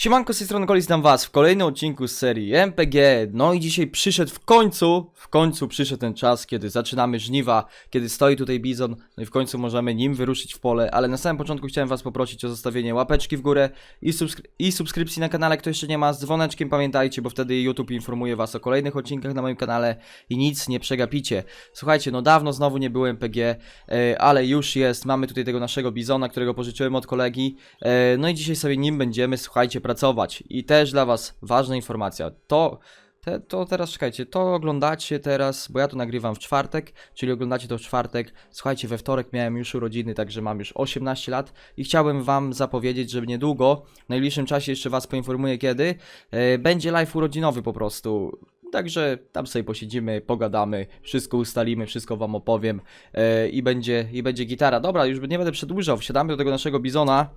Siemanko, z tej strony was w kolejnym odcinku z serii MPG. No i dzisiaj przyszedł w końcu, w końcu przyszedł ten czas, kiedy zaczynamy żniwa, kiedy stoi tutaj Bizon, no i w końcu możemy nim wyruszyć w pole, ale na samym początku chciałem was poprosić o zostawienie łapeczki w górę i, subskry i subskrypcji na kanale, kto jeszcze nie ma, z dzwoneczkiem pamiętajcie, bo wtedy YouTube informuje was o kolejnych odcinkach na moim kanale i nic nie przegapicie. Słuchajcie, no dawno znowu nie było MPG, e, ale już jest, mamy tutaj tego naszego Bizona, którego pożyczyłem od kolegi, e, no i dzisiaj sobie nim będziemy, słuchajcie, pracować. I też dla was ważna informacja, to... Te, to teraz czekajcie, to oglądacie teraz, bo ja to nagrywam w czwartek, czyli oglądacie to w czwartek. Słuchajcie, we wtorek miałem już urodziny, także mam już 18 lat i chciałbym wam zapowiedzieć, że niedługo, w najbliższym czasie jeszcze was poinformuję kiedy, e, będzie live urodzinowy po prostu. Także tam sobie posiedzimy, pogadamy, wszystko ustalimy, wszystko wam opowiem e, i, będzie, i będzie gitara. Dobra, już nie będę przedłużał, wsiadamy do tego naszego bizona.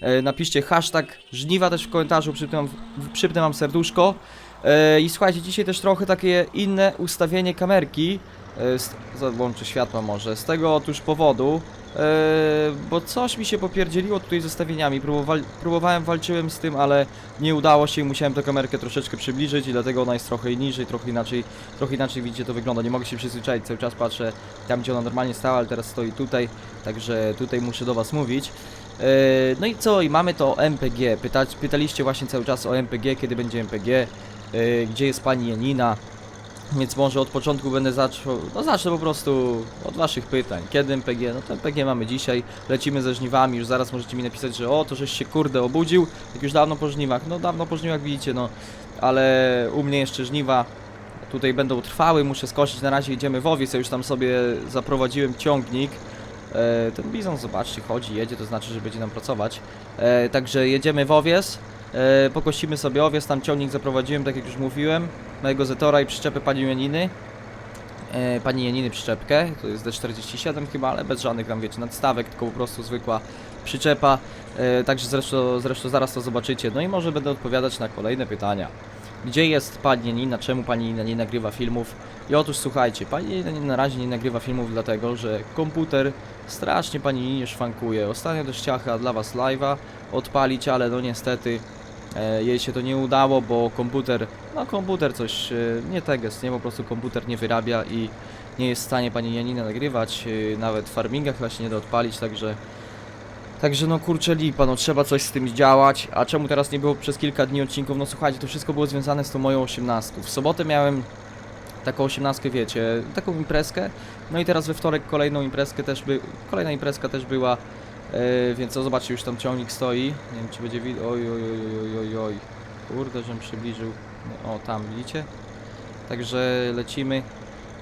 E, napiszcie hashtag żniwa też w komentarzu, przypnę wam, serduszko. E, I słuchajcie, dzisiaj też trochę takie inne ustawienie kamerki. E, z- Załączę światła może. Z tego otóż powodu, e, bo coś mi się popierdzieliło tutaj z ustawieniami. Próbowałem, walczyłem z tym, ale nie udało się i musiałem tę kamerkę troszeczkę przybliżyć i dlatego ona jest trochę niżej, trochę inaczej, trochę inaczej widzicie to wygląda. Nie mogę się przyzwyczaić, cały czas patrzę tam, gdzie ona normalnie stała, ale teraz stoi tutaj, także tutaj muszę do was mówić. E, No i co? I mamy to MPG. Pyta, pytaliście właśnie cały czas o MPG, kiedy będzie MPG, e, gdzie jest pani Janina. Więc może od początku będę zaczął, no zacznę po prostu od waszych pytań. Kiedy MPG? No to MPG mamy dzisiaj, lecimy ze żniwami, już zaraz możecie mi napisać, że o, to żeś się kurde obudził, jak już dawno po żniwach. No dawno po żniwach widzicie, no, ale u mnie jeszcze żniwa tutaj będą trwały, muszę skosić, na razie idziemy w owiec, ja już tam sobie zaprowadziłem ciągnik. E, ten bizon, zobaczcie, chodzi, jedzie, to znaczy, że będzie nam pracować. E, także jedziemy w owiec, e, pokosimy sobie owiec, tam ciągnik zaprowadziłem, tak jak już mówiłem, mojego Zetora i przyczepę pani Janiny. Pani Janiny przyczepkę, to jest D47 chyba, ale bez żadnych tam, wiecie, nadstawek, tylko po prostu zwykła przyczepa. Także zresztą, zresztą zaraz to zobaczycie. No i może będę odpowiadać na kolejne pytania. Gdzie jest pani Janina? Czemu pani Janina nie nagrywa filmów? I otóż słuchajcie, pani Janina na razie nie nagrywa filmów dlatego, że komputer strasznie pani Janinie szwankuje. Ostatnio też chciała dla was live'a odpalić, ale no niestety e, jej się to nie udało, bo komputer, no komputer coś e, nie teges, nie po prostu komputer nie wyrabia i nie jest w stanie pani Janina nagrywać, e, nawet farminga chyba się nie da odpalić, także Także no kurczę lipa, no trzeba coś z tym działać. A czemu teraz nie było przez kilka dni odcinków? No słuchajcie, to wszystko było związane z tą moją osiemnastką. W sobotę miałem taką osiemnastkę, wiecie, taką imprezkę. No i teraz we wtorek kolejną imprezkę też by, kolejna imprezka też była. E, więc o, zobaczcie, już tam ciągnik stoi. Nie wiem czy będzie widać. Oj, oj, oj, oj, oj, oj. Kurde, żem przybliżył. O, tam, widzicie? Także lecimy.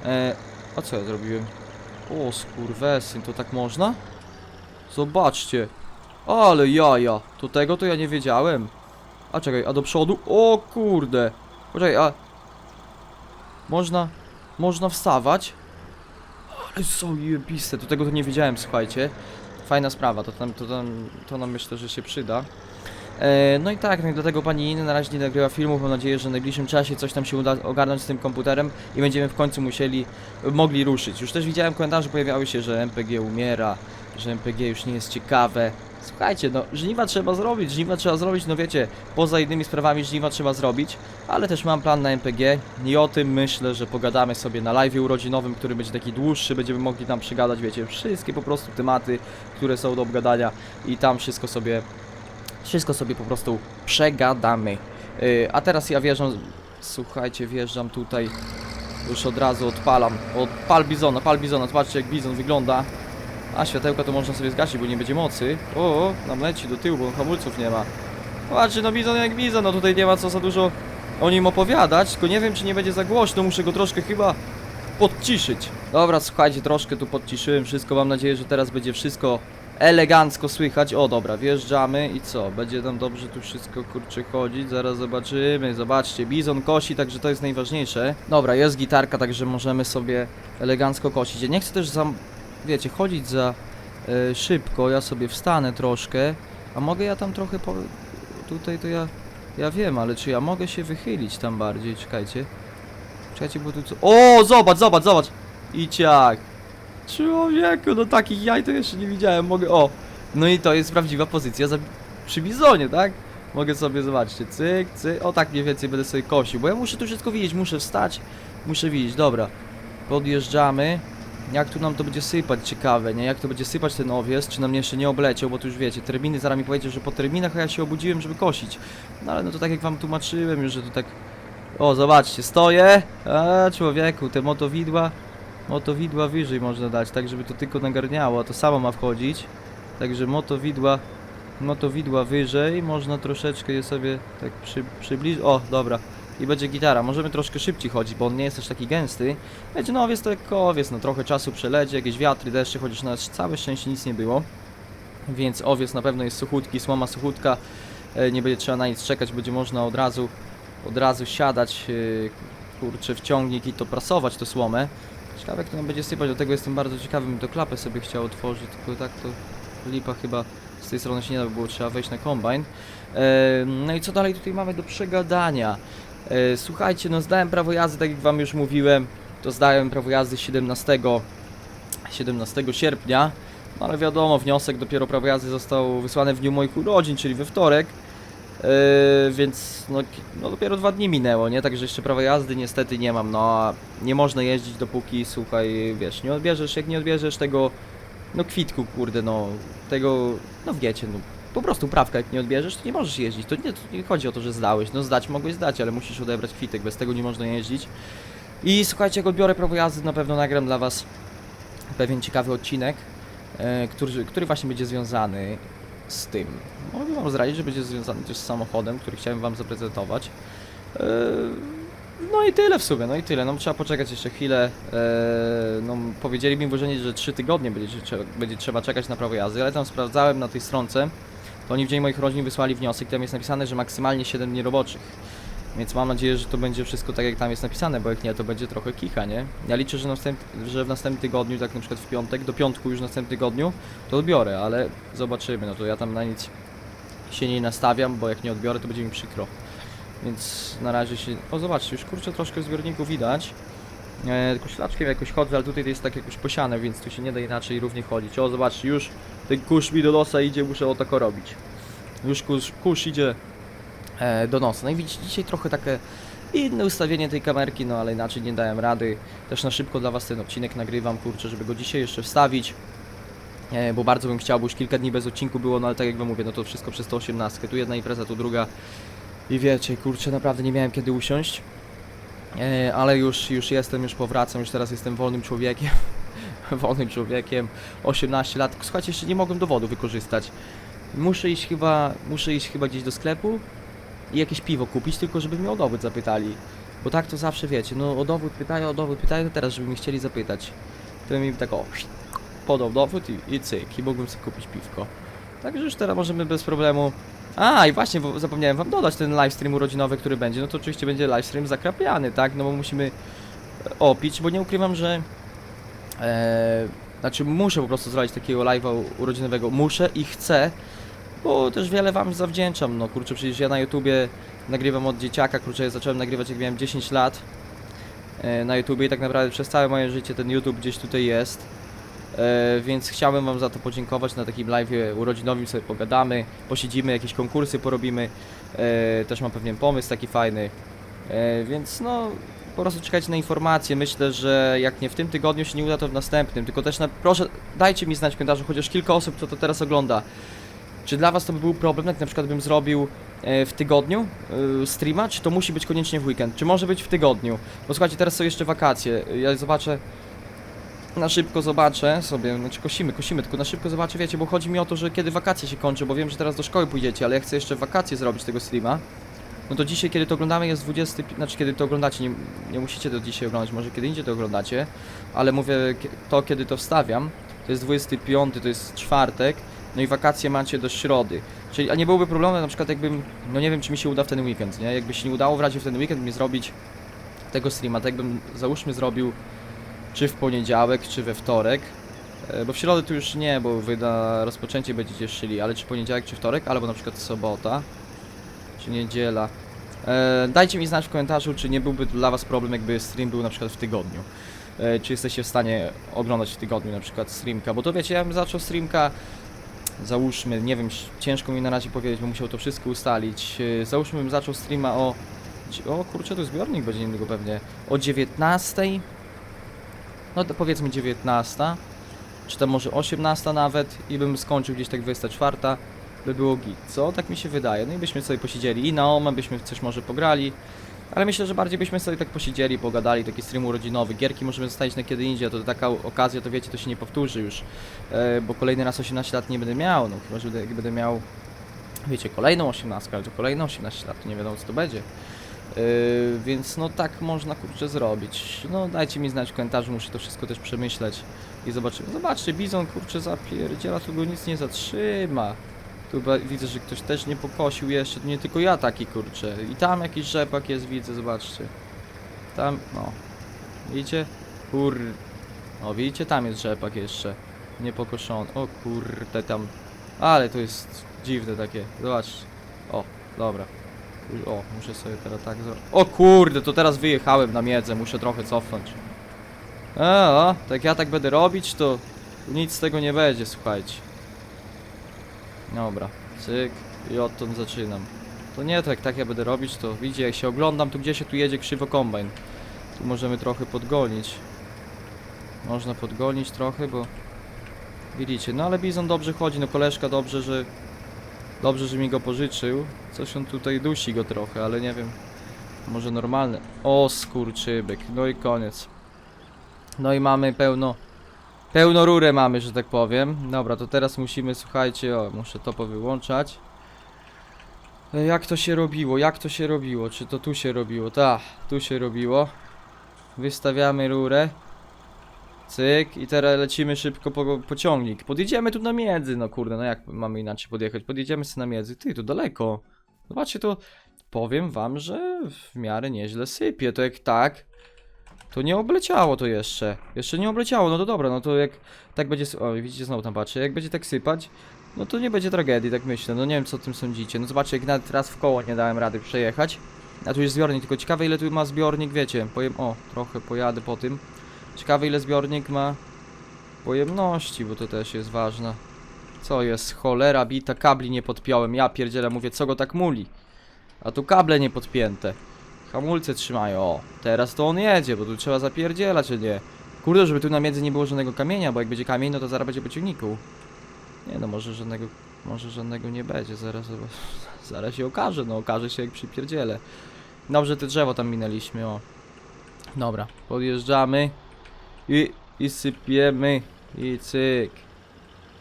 E, a co ja zrobiłem? O, skurwesyn, to tak można? Zobaczcie. Ale jaja. To tego to ja nie wiedziałem. A czekaj, a do przodu? O kurde. Poczekaj, a... Można... Można wstawać? Ale są jebiste. Do tego to nie wiedziałem, słuchajcie. Fajna sprawa, to tam, to tam, to nam myślę, że się przyda. E, no i tak, no i dlatego pani Inny na razie nie nagrywa filmów. Mam nadzieję, że w najbliższym czasie coś tam się uda ogarnąć z tym komputerem i będziemy w końcu musieli, mogli ruszyć. Już też widziałem komentarze, pojawiały się, że MPG umiera, że MPG już nie jest ciekawe. Słuchajcie, no żniwa trzeba zrobić, żniwa trzeba zrobić, no wiecie, poza innymi sprawami żniwa trzeba zrobić, ale też mam plan na MPG i o tym myślę, że pogadamy sobie na live urodzinowym, który będzie taki dłuższy, będziemy mogli tam przygadać, wiecie, wszystkie po prostu tematy, które są do obgadania i tam wszystko sobie, wszystko sobie po prostu przegadamy. Yy, a teraz ja wjeżdżam, słuchajcie, wjeżdżam tutaj, już od razu odpalam, od pal bizona, pal bizona, zobaczcie jak bizon wygląda. A światełka to można sobie zgasić, bo nie będzie mocy. O, o nam leci do tyłu, bo hamulców nie ma. Patrzcie, no bizon jak bizon, no tutaj nie ma co za dużo o nim opowiadać, tylko nie wiem czy nie będzie za głośno, muszę go troszkę chyba podciszyć. Dobra, słuchajcie, troszkę tu podciszyłem wszystko, mam nadzieję, że teraz będzie wszystko elegancko słychać. O, dobra, wjeżdżamy i co? Będzie nam dobrze tu wszystko, kurczę, chodzić, zaraz zobaczymy, zobaczcie, bizon kosi, także to jest najważniejsze. Dobra, jest gitarka, także możemy sobie elegancko kosić. Ja nie chcę też za, wiecie, chodzić za e, szybko, ja sobie wstanę troszkę, a mogę ja tam trochę po... tutaj to ja... Ja wiem, ale czy ja mogę się wychylić tam bardziej? Czekajcie. Czekajcie, bo tu co... O, zobacz, zobacz, zobacz! Iciak! Człowieku, no takich jaj to jeszcze nie widziałem, mogę... O! No i to jest prawdziwa pozycja za... przy bizonie, tak? mogę sobie, zobaczcie, cyk, cyk, o tak mniej więcej będę sobie kosił, bo ja muszę tu wszystko widzieć, muszę wstać, muszę widzieć, dobra, podjeżdżamy, jak tu nam to będzie sypać, ciekawe, nie, jak to będzie sypać ten owiec, czy nam jeszcze nie obleciał, bo tu już wiecie, terminy, zaraz mi powiedział, że po terminach, a ja się obudziłem, żeby kosić, no ale no to tak jak wam tłumaczyłem już, że tu tak, o, zobaczcie, stoję, a człowieku, te motowidła, motowidła wyżej można dać, tak żeby to tylko nagarniało, a to samo ma wchodzić, także motowidła, motowidła wyżej, można troszeczkę je sobie tak przy, przybliżyć, o, dobra, i będzie gitara, możemy troszkę szybciej chodzić, bo on nie jest też taki gęsty, wiecie, no owiec to jak owiec, no trochę czasu przeleci, jakieś wiatry, deszcze, chociaż na całe szczęście nic nie było, więc owiec na pewno jest suchutki, słoma suchutka, e, nie będzie trzeba na nic czekać, będzie można od razu, od razu siadać, e, kurczę, w ciągnik i to prasować, to słomę. Ciekawe jak to nam będzie sypać, do tego jestem bardzo ciekawy, bym to klapę sobie chciał otworzyć, tylko tak to lipa chyba z tej strony się nie da by było, trzeba wejść na kombajn. E, no i co dalej tutaj mamy do przegadania? E, słuchajcie, no zdałem prawo jazdy, tak jak wam już mówiłem, to zdałem prawo jazdy 17, 17 sierpnia, no ale wiadomo, wniosek dopiero prawo jazdy został wysłany w dniu moich urodzin, czyli we wtorek. Yy, więc no, no dopiero dwa dni minęło, nie? Także jeszcze prawa jazdy niestety nie mam, no a nie można jeździć dopóki, słuchaj, wiesz, nie odbierzesz, jak nie odbierzesz tego, no kwitku, kurde, no, tego, no wiecie, no, po prostu prawka jak nie odbierzesz, to nie możesz jeździć, to nie, to nie chodzi o to, że zdałeś, no zdać mogłeś zdać, ale musisz odebrać kwitek, bez tego nie można jeździć. I słuchajcie, jak odbiorę prawo jazdy, na pewno nagram dla was pewien ciekawy odcinek, e, który, który właśnie będzie związany z tym. Mogę wam zdradzić, że będzie związany też z samochodem, który chciałem wam zaprezentować. Eee, No i tyle w sumie, no i tyle. No trzeba poczekać jeszcze chwilę. Eee, No powiedzieli mi włożeni, że 3 tygodnie będzie, będzie trzeba czekać na prawo jazdy, ale tam sprawdzałem na tej stronce. To oni w dzień moich urodzin wysłali wniosek, tam jest napisane, że maksymalnie 7 dni roboczych. Więc mam nadzieję, że to będzie wszystko tak jak tam jest napisane, bo jak nie, to będzie trochę kicha, nie? Ja liczę, że, następ, że w następnym tygodniu, tak na przykład w piątek, do piątku już w następnym tygodniu, to odbiorę, ale zobaczymy, no to ja tam na nic się nie nastawiam, bo jak nie odbiorę, to będzie mi przykro. Więc na razie się... O, zobaczcie, już kurczę troszkę zbiorniku widać. E, tylko ślaczkiem jakoś chodzę, ale tutaj to jest tak jakoś posiane, więc tu się nie da inaczej równie chodzić. O, zobaczcie, już ten kurz mi do nosa idzie, muszę o tako robić. Już kurz, kurz idzie e, do nosa. No i widzicie, dzisiaj trochę takie inne ustawienie tej kamerki, no ale inaczej nie dałem rady. Też na szybko dla Was ten odcinek nagrywam, kurczę, żeby go dzisiaj jeszcze wstawić. E, bo bardzo bym chciał, bo już kilka dni bez odcinku było, no ale tak jak wam mówię, no to wszystko przez to 18. Tu jedna impreza, tu druga. I wiecie, kurczę, naprawdę nie miałem kiedy usiąść. E, ale już, już jestem, już powracam, już teraz jestem wolnym człowiekiem. wolnym człowiekiem. 18 lat. Słuchajcie, jeszcze nie mogłem dowodu wykorzystać. Muszę iść chyba, muszę iść chyba gdzieś do sklepu i jakieś piwo kupić, tylko żeby mnie o dowód zapytali. Bo tak to zawsze wiecie, no o dowód pytają, o dowód pytają, teraz żeby mi chcieli zapytać. To im tak o, podał dowód i, i cyk, i mógłbym sobie kupić piwko. Także już teraz możemy bez problemu. A, i właśnie, bo zapomniałem wam dodać ten livestream urodzinowy, który będzie. No to oczywiście będzie livestream zakrapiany, tak? No bo musimy e, opić, bo nie ukrywam, że. E, znaczy, muszę po prostu zrobić takiego live'a urodzinowego. Muszę i chcę, bo też wiele wam zawdzięczam. No kurczę, przecież ja na YouTubie nagrywam od dzieciaka. Kurczę, ja zacząłem nagrywać jak miałem 10 lat e, na YouTubie i tak naprawdę przez całe moje życie ten YouTube gdzieś tutaj jest. E, więc chciałbym Wam za to podziękować na takim live urodzinowym sobie pogadamy, posiedzimy, jakieś konkursy porobimy. E, też mam pewien pomysł taki fajny. E, więc no, po prostu czekajcie na informacje. Myślę, że jak nie w tym tygodniu się nie uda, to w następnym. Tylko też na, proszę, dajcie mi znać w komentarzu chociaż kilka osób, kto to teraz ogląda. Czy dla Was to by był problem, jak na przykład bym zrobił w tygodniu streama, czy to musi być koniecznie w weekend? Czy może być w tygodniu? Bo słuchajcie, teraz są jeszcze wakacje. Ja zobaczę, na szybko zobaczę sobie, znaczy kosimy, kosimy, tylko na szybko zobaczę, wiecie, bo chodzi mi o to, że kiedy wakacje się kończą, bo wiem, że teraz do szkoły pójdziecie, ale ja chcę jeszcze wakacje zrobić tego streama. No to dzisiaj, kiedy to oglądamy, jest 20, znaczy kiedy to oglądacie, nie, nie musicie to dzisiaj oglądać, może kiedy indziej to oglądacie, ale mówię to, kiedy to wstawiam, to jest 25, to jest czwartek, no i wakacje macie do środy. Czyli, a nie byłoby problemu, na przykład jakbym, no nie wiem, czy mi się uda w ten weekend, nie? Jakby się nie udało w razie w ten weekend mi zrobić tego streama, tak jakbym, załóżmy, zrobił czy w poniedziałek, czy we wtorek. E, Bo w środę to już nie, bo wy na rozpoczęcie będziecie szyli, ale czy poniedziałek, czy wtorek, albo na przykład sobota, czy niedziela. E, dajcie mi znać w komentarzu, czy nie byłby dla was problem, jakby stream był na przykład w tygodniu. E, czy jesteście w stanie oglądać w tygodniu na przykład streamka, bo to wiecie, ja bym zaczął streamka załóżmy, nie wiem, ciężko mi na razie powiedzieć, bo musiał to wszystko ustalić. Yy, Załóżmy, bym zaczął streama o... O kurczę, to zbiornik będzie niedługo pewnie. O 19. No to powiedzmy 19. Czy tam może 18 nawet i bym skończył gdzieś tak 24. By było git, co? Tak mi się wydaje. No i byśmy sobie posiedzieli i na OMA byśmy coś może pograli. Ale myślę, że bardziej byśmy sobie tak posiedzieli, pogadali, taki stream urodzinowy. Gierki możemy zostawić na kiedy indziej, to taka okazja, to wiecie, to się nie powtórzy już. E, bo kolejny raz 18 lat nie będę miał, no chyba, że będę miał, wiecie, kolejną 18, ale to kolejne 18 lat, to nie wiadomo co to będzie. E, więc no tak można kurczę zrobić. No dajcie mi znać w komentarzu, muszę to wszystko też przemyśleć i zobaczymy. Zobaczcie, Bizon kurczę zapierdziela, tu go nic nie zatrzyma. Tu widzę, że ktoś też nie pokosił jeszcze, to nie tylko ja taki kurczę. I tam jakiś rzepak jest, widzę, zobaczcie. Tam, no. Widzicie? Kur... O, widzicie? Tam jest rzepak jeszcze. Niepokoszony. O kurde, tam... Ale to jest dziwne takie. Zobaczcie. O, dobra. O, muszę sobie teraz tak zrobić. O kurde, to teraz wyjechałem na miedzę, muszę trochę cofnąć. E, o, tak ja tak będę robić, to nic z tego nie będzie, słuchajcie. Dobra, cyk i odtąd zaczynam. To nie tak, tak ja będę robić, to widzicie, jak się oglądam, to gdzie się tu jedzie krzywo kombajn. Tu możemy trochę podgonić. Można podgonić trochę, bo... Widzicie, no ale Bizon dobrze chodzi, no koleżka dobrze, że... Dobrze, że mi go pożyczył. Coś on tutaj dusi go trochę, ale nie wiem. Może normalne. O, skurczybek. No i koniec. No i mamy pełno... Pełno rurę mamy, że tak powiem. Dobra, to teraz musimy, słuchajcie, o, muszę to powyłączać. E, Jak to się robiło? Jak to się robiło? Czy to tu się robiło? Tak, tu się robiło. Wystawiamy rurę. Cyk i teraz lecimy szybko po pociągnik. Podjedziemy tu na miedzy, no kurde, no jak mamy inaczej podjechać? Podjedziemy sobie na miedzy. Ty, to daleko. Zobaczcie, to powiem wam, że w miarę nieźle sypie. To jak tak, to nie obleciało to jeszcze. Jeszcze nie obleciało, no to dobra, no to jak tak będzie... O, widzicie, znowu tam patrzę. Jak będzie tak sypać, no to nie będzie tragedii, tak myślę. No nie wiem, co o tym sądzicie. No zobaczcie, jak nawet raz w koło nie dałem rady przejechać. A tu jest zbiornik, tylko ciekawe ile tu ma zbiornik, wiecie. Pojem... O, trochę pojadę po tym. Ciekawe ile zbiornik ma pojemności, bo to też jest ważne. Co jest? Cholera bita, kabli nie podpiąłem. Ja pierdzielę, mówię, co go tak muli? A tu kable nie podpięte. Hamulce trzymają. O, teraz to on jedzie, bo tu trzeba zapierdzielać, czy nie? Kurde, żeby tu na miedzy nie było żadnego kamienia, bo jak będzie kamień, no to zaraz będzie po ciągniku. Nie no, może żadnego, może żadnego nie będzie, zaraz, zaraz się okaże, no okaże się jak przypierdzielę. Dobrze, te drzewo tam minęliśmy, o. Dobra, podjeżdżamy i, i sypiemy i cyk.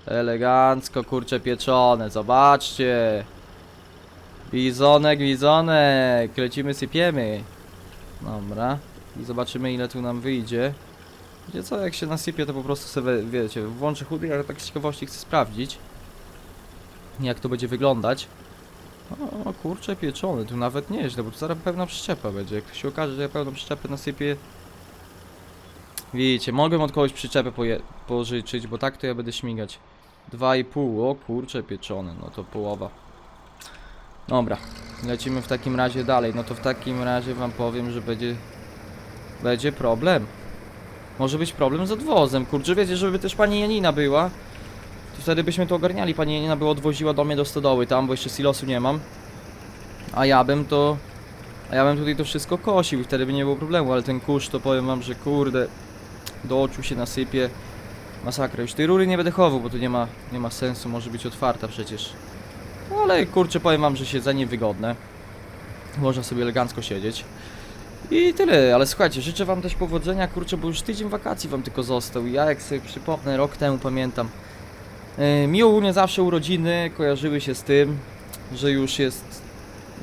Elegancko, kurcze pieczone, zobaczcie. Bizonek, bizonek, lecimy, sypiemy. Dobra, i zobaczymy ile tu nam wyjdzie. Wiecie co, jak się nasypie, to po prostu sobie, wiecie, włączę chudy, ale tak z ciekawości chcę sprawdzić, jak to będzie wyglądać. O, kurczę pieczone, tu nawet nieźle, bo tu zaraz pełna przyczepa będzie. Jak się okaże, że ja pełną przyczepę nasypię... Widzicie, mogłem od kogoś przyczepę pożyczyć, bo tak to ja będę śmigać. 2,5, o kurczę pieczone, no to połowa. Dobra, lecimy w takim razie dalej. No to w takim razie wam powiem, że będzie... Będzie problem. Może być problem z odwozem. Kurczę, wiecie, żeby też pani Janina była. To wtedy byśmy to ogarniali. Pani Janina by odwoziła do mnie do stodoły tam, bo jeszcze silosu nie mam. A ja bym to... A ja bym tutaj to wszystko kosił i wtedy by nie było problemu, ale ten kurz to powiem wam, że kurde... Do oczu się nasypie. Masakra. Już tej rury nie będę chował, bo to nie ma, nie ma sensu. Może być otwarta przecież. No ale kurczę, powiem wam, że siedzenie wygodne. Można sobie elegancko siedzieć. I tyle, ale słuchajcie, życzę wam też powodzenia, kurczę, bo już tydzień wakacji wam tylko został. Ja jak sobie przypomnę, rok temu pamiętam. Yy, mi ogólnie zawsze urodziny kojarzyły się z tym, że już jest,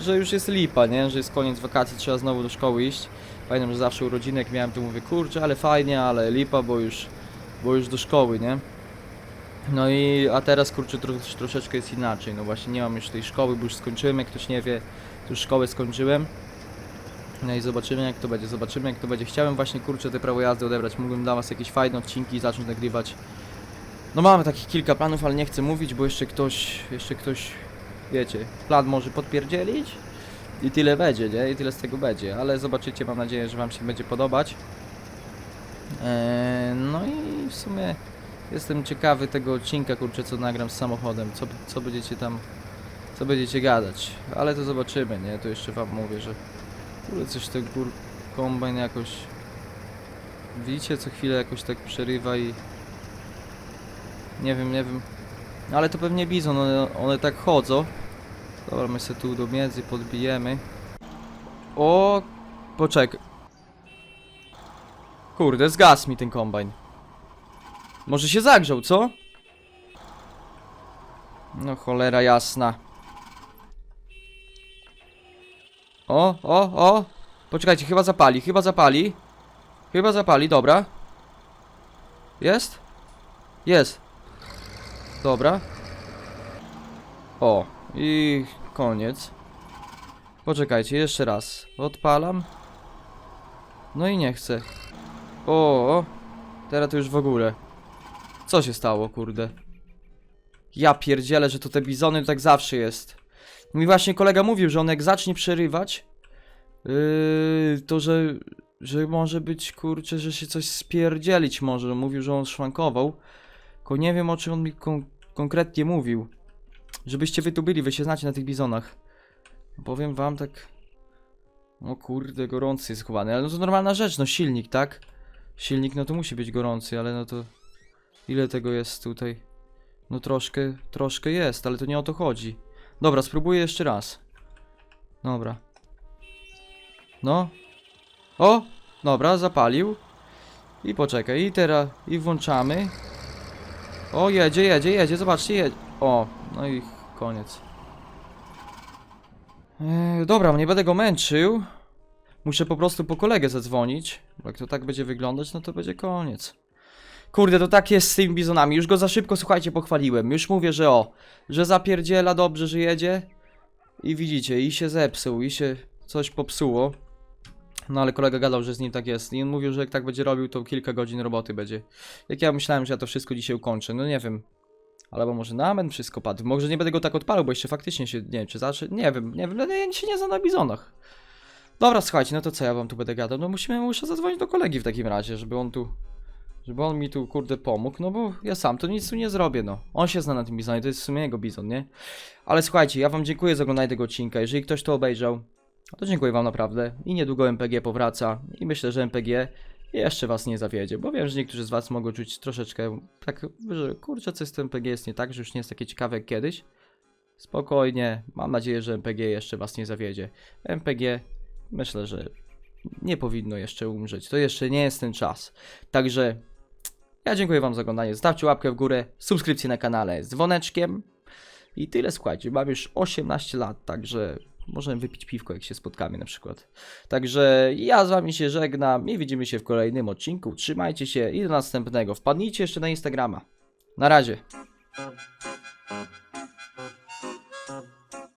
że już jest lipa, nie? Że jest koniec wakacji, trzeba znowu do szkoły iść. Pamiętam, że zawsze urodziny, jak miałem, to mówię, kurczę, ale fajnie, ale lipa, bo już, bo już do szkoły, nie? No i, a teraz, kurczę, tro, troszeczkę jest inaczej, no właśnie nie mam już tej szkoły, bo już skończyłem, jak ktoś nie wie, to już szkołę skończyłem. No i zobaczymy jak to będzie, zobaczymy jak to będzie. Chciałem właśnie kurczę te prawo jazdy odebrać, mógłbym dla was jakieś fajne odcinki zacząć nagrywać. No mamy takich kilka planów, ale nie chcę mówić, bo jeszcze ktoś, jeszcze ktoś, wiecie, plan może podpierdzielić i tyle będzie, nie? I tyle z tego będzie, ale zobaczycie, mam nadzieję, że wam się będzie podobać. Eee, no i w sumie Jestem ciekawy tego odcinka, kurczę, co nagram z samochodem. Co, co będziecie tam, co będziecie gadać. Ale to zobaczymy, nie? To jeszcze wam mówię, że kurde, coś ten kur... kombajn jakoś... Widzicie, co chwilę jakoś tak przerywa i... Nie wiem, nie wiem. Ale to pewnie bizon, one, one tak chodzą. Dobra, my sobie tu do miedzy podbijemy. O, poczekaj. Kurde, zgasł mi ten kombajn. Może się zagrzał, co? No cholera jasna. O, o, o! Poczekajcie, chyba zapali, chyba zapali. Chyba zapali, dobra. Jest? Jest. Dobra. O, i koniec. Poczekajcie, jeszcze raz. Odpalam. No i nie chcę. O, teraz to już w ogóle. Co się stało, kurde? Ja pierdzielę, że to te bizony tak zawsze jest. Mi właśnie kolega mówił, że on jak zacznie przerywać, yy, to że, że może być, kurczę, że się coś spierdzielić może. Mówił, że on szwankował. Tylko nie wiem, o czym on mi kon konkretnie mówił. Żebyście wy tu byli, wy się znacie na tych bizonach. Powiem wam tak... O kurde, gorący jest chowany, ale no to normalna rzecz, no silnik, tak? Silnik, no to musi być gorący, ale no to... Ile tego jest tutaj? No troszkę, troszkę jest, ale to nie o to chodzi. Dobra, spróbuję jeszcze raz. Dobra. No. O! Dobra, zapalił. I poczekaj, i teraz, i włączamy. O, jedzie, jedzie, jedzie, zobaczcie, jedzie. O, no i koniec. Eee, dobra, nie będę go męczył. Muszę po prostu po kolegę zadzwonić. Bo jak to tak będzie wyglądać, no to będzie koniec. Kurde, to tak jest z tymi bizonami. Już go za szybko, słuchajcie, pochwaliłem. Już mówię, że o, że zapierdziela dobrze, że jedzie. I widzicie, i się zepsuł, i się coś popsuło. No ale kolega gadał, że z nim tak jest. I on mówił, że jak tak będzie robił, to kilka godzin roboty będzie. Jak ja myślałem, że ja to wszystko dzisiaj ukończę. No nie wiem. Albo może na amen wszystko padł. Może nie będę go tak odpalał, bo jeszcze faktycznie się, nie wiem, czy zacznie. Nie wiem, nie wiem, no, ja się nie znam na bizonach. Dobra, słuchajcie, no to co ja wam tu będę gadał? No musimy, muszę zadzwonić do kolegi w takim razie, żeby on tu, żeby on mi tu, kurde, pomógł, no bo ja sam to nic tu nie zrobię, no. On się zna na tym bizonie, to jest w sumie jego bizon, nie? Ale słuchajcie, ja wam dziękuję za oglądanie tego odcinka, jeżeli ktoś to obejrzał, to dziękuję wam naprawdę i niedługo MPG powraca i myślę, że MPG jeszcze was nie zawiedzie, bo wiem, że niektórzy z was mogą czuć troszeczkę tak, że kurczę, coś z tym MPG jest nie tak, że już nie jest takie ciekawe jak kiedyś. Spokojnie, mam nadzieję, że MPG jeszcze was nie zawiedzie. MPG myślę, że nie powinno jeszcze umrzeć. To jeszcze nie jest ten czas. Także ja dziękuję wam za oglądanie. Zostawcie łapkę w górę, subskrypcję na kanale z dzwoneczkiem. I tyle, słuchajcie, mam już 18 lat, także możemy wypić piwko, jak się spotkamy na przykład. Także ja z wami się żegnam i widzimy się w kolejnym odcinku. Trzymajcie się i do następnego. Wpadnijcie jeszcze na Instagrama. Na razie.